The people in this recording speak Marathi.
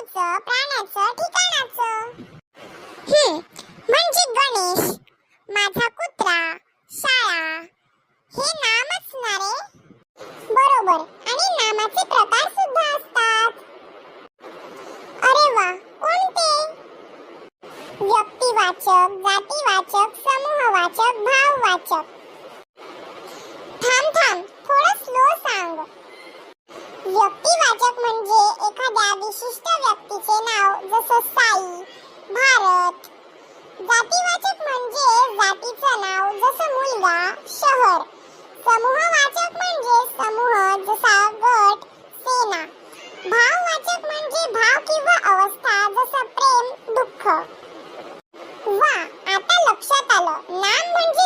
जीवाचं प्राणाचं ठिकाणाचं. हम्म म्हणजे गणेश माझा कुत्रा शाळा. हे नाम असणार? बरोबर. आणि नामाचे प्रकार सुद्धा असतात. अरे वा कोणते? व्यक्तिवाचक जातीवाचक समूहवाचक भाववाचक. थांब थांब थोडं स्लो सांग. व्यक्ती समूहवाचक म्हणजे समूह जसा गट सेना. भाववाचक म्हणजे भाव किंवा अवस्था जसं प्रेम दुःख. वा आता लक्षात आलं. नाम म्हणजे